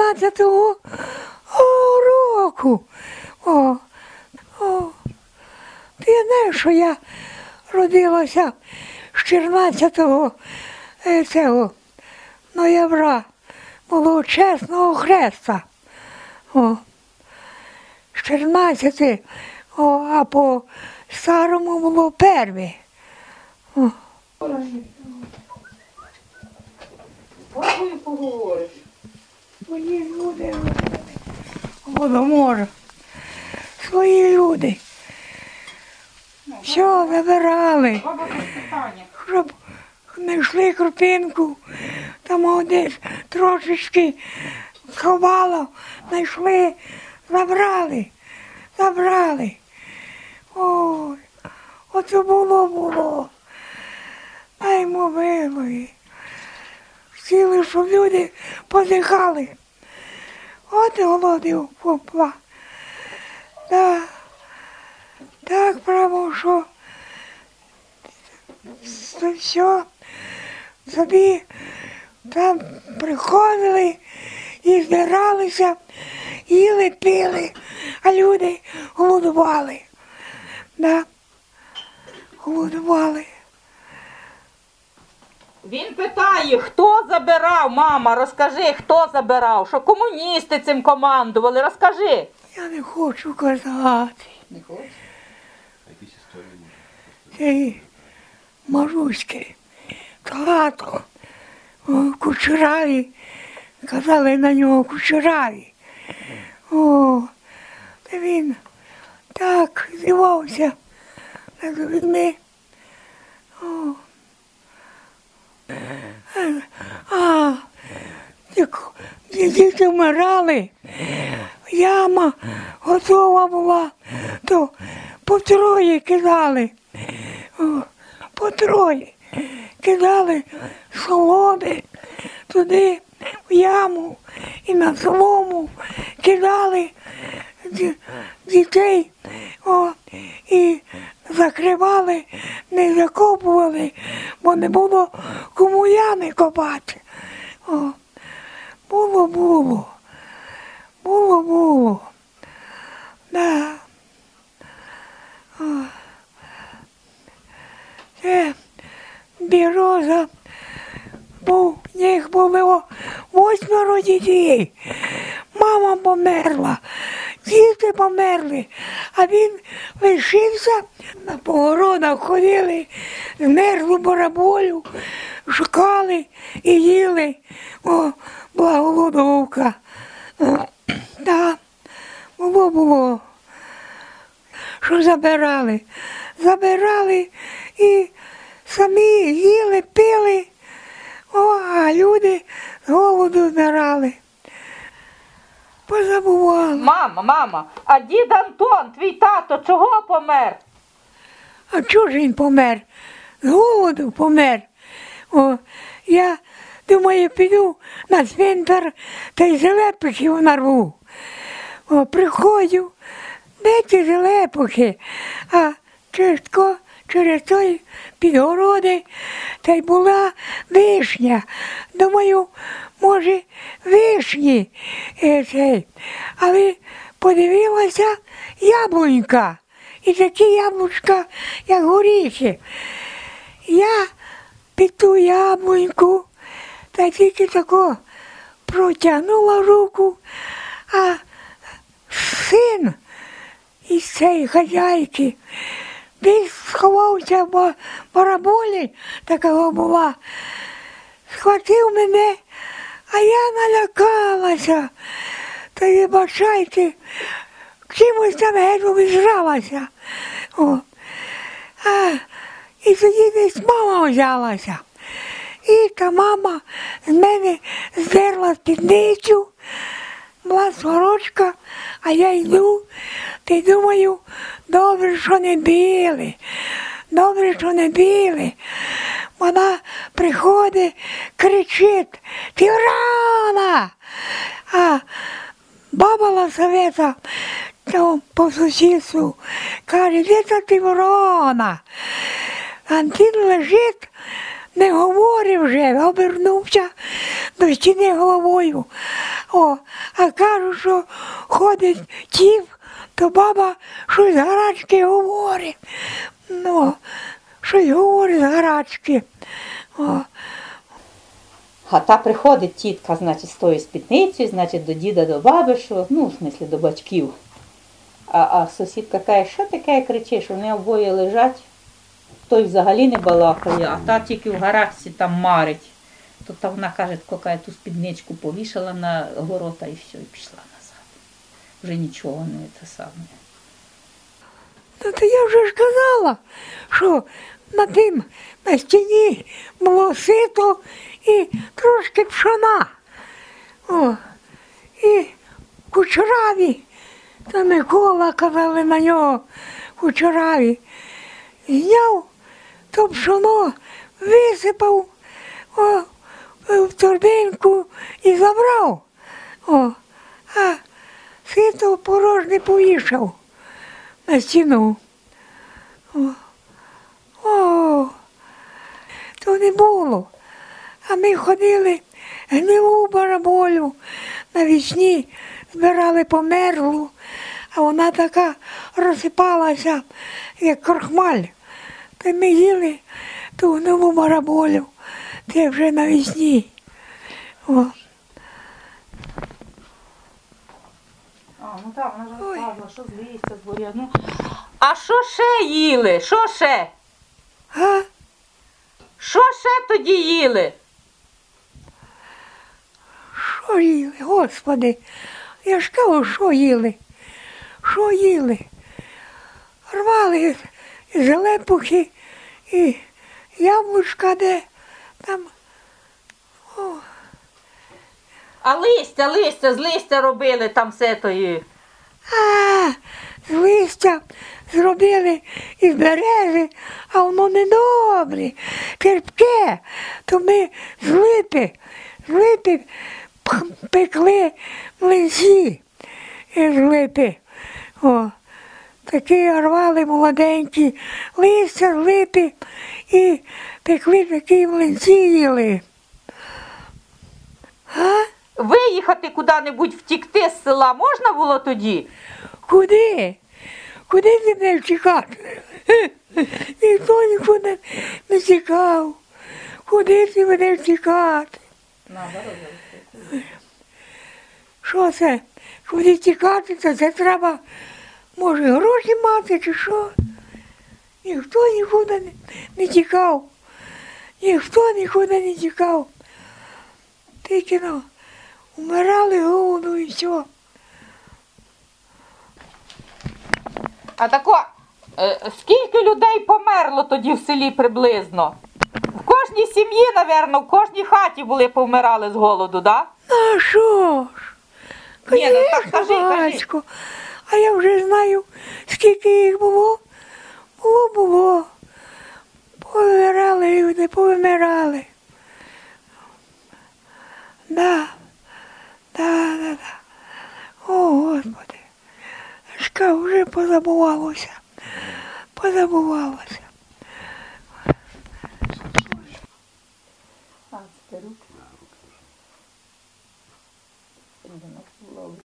14-го року. О, о. Ти знаєш, що я родилася з 14 е, цього ноября, було чесного хреста. О. З 14, о, а по старому було перве. О. Поговориш. Свої люди голодомор. Свої люди. Все питання. щоб знайшли крупинку, там десь трошечки сховало, знайшли, забрали, забрали. Ой, оце було було. Ай мовилої. Хотіли, щоб люди подихали. От голодив попла. Да. Так, право, що все собі там приходили і збиралися, їли, пили, а люди голодували. Да. Голодували. Він питає, хто забирав, мама, розкажи, хто забирав, що комуністи цим командували, розкажи. Я не хочу казати. Не хочеш? Якісь історії може. Цей тато, о, кучераві, казали на нього кучераві. О, та він так здівався над людьми. О. Е, А, як діти вмирали, яма готова була, то по троє кидали. По троє кидали солоди туди, в яму, і на солому кидали дітей о, і закривали, не закопували, бо не було кому ями копати. О, було, було. Було, було. Да. Це біроза. Був, них було восьмеро дітей. Мама померла, діти померли, а він лишився, на погородах ходили, змерзлу бараболю, шукали і їли. О, була голодовка. Так, було, було. Що забирали? Забирали і самі їли, пили, О, а люди з голоду вмирали. Позабували. Мама, мама, а дід Антон, твій тато, чого помер? А чого ж він помер? З голоду помер. О, я думаю, піду на цвинтар та й зелепухів нарву. О, приходжу, де ті зелепухи? А через, через той підгороди та й була вишня. Думаю, може, вишні. е, цей. Але подивилася яблунька. І такі яблучка, як горіхи. Я під ту яблуньку та тільки тако протягнула руку, а син із цієї хазяйки десь сховався в бараболі, такого була, схватив мене, а я налякалася. Та й бачайте, чимось там геть обіжралася. І тоді десь мама взялася. І та мама з мене здерла спідницю, була сорочка, а я йду, та думаю, добре, що не били, добре, що не били. Вона приходить, кричить, ти рана. А баба Ласавета по сусідству каже, де та ти ворона? Антин лежить, не говорить вже, обернувся до стіни головою. О, а кажуть, що ходить тіп, то баба щось гарачки говорить. Ну, щось говорить з гарачки. О, А та приходить тітка, значить, з тою спідницею, значить, до діда, до баби, що, ну, в смислі, до батьків. А, а сусідка каже, що таке кричиш? Вони обоє лежать, той взагалі не балакає, а та тільки в гаражці там марить. То та вона каже, каже, ту спідничку повішала на горота і все, і пішла назад. Вже нічого не те саме. Та то я вже ж казала, що на тим на стіні було сито і трошки пшона. О, і кучераві, та Микола казали на нього кучераві. Зняв то пшоно, висипав о, в торбинку і забрав. О, а сито порожне повішав на стіну. О, о, то не було. А ми ходили гнилу бараболю навісні, збирали померлу, а вона така розсипалася, як крохмаль. Та ми їли ту гнилу бараболю, це вже навісні. О. ну так, вона розказувала, що з листя, з буря. Ну, а що ще їли? Що ще? Що ще тоді їли? Що їли, господи? Я ж кажу, що їли? Що їли? Рвали і зелепухи, і яблучка, де там. О, А листя, листя, з листя робили там все тої. а, з листя зробили із берези, а воно недобре, терпке. То ми з липи, з липи пекли млинці із липи. О, такі рвали молоденькі, листя з липи і пекли такі млинці їли. А? Виїхати куди-небудь втікти з села можна було тоді? Куди? Куди ти не втікати? Ніхто нікуди не тікав. Куди ти мене втікати? Що це? Куди тікати, то це треба, може, гроші мати чи що? Ніхто нікуди не, не тікав. Ніхто нікуди не тікав. Тільки ну, умирали голоду і все. А тако, е, скільки людей померло тоді в селі приблизно? В кожній сім'ї, напевно, в кожній хаті були повмирали з голоду, да? А що ж? Ні, ну так кажи, кажи. А я вже знаю, скільки їх було. Було, було. Повимирали люди, повимирали. Да, да, да. О, Господи. Шка вже позабувалося. Позабувалося.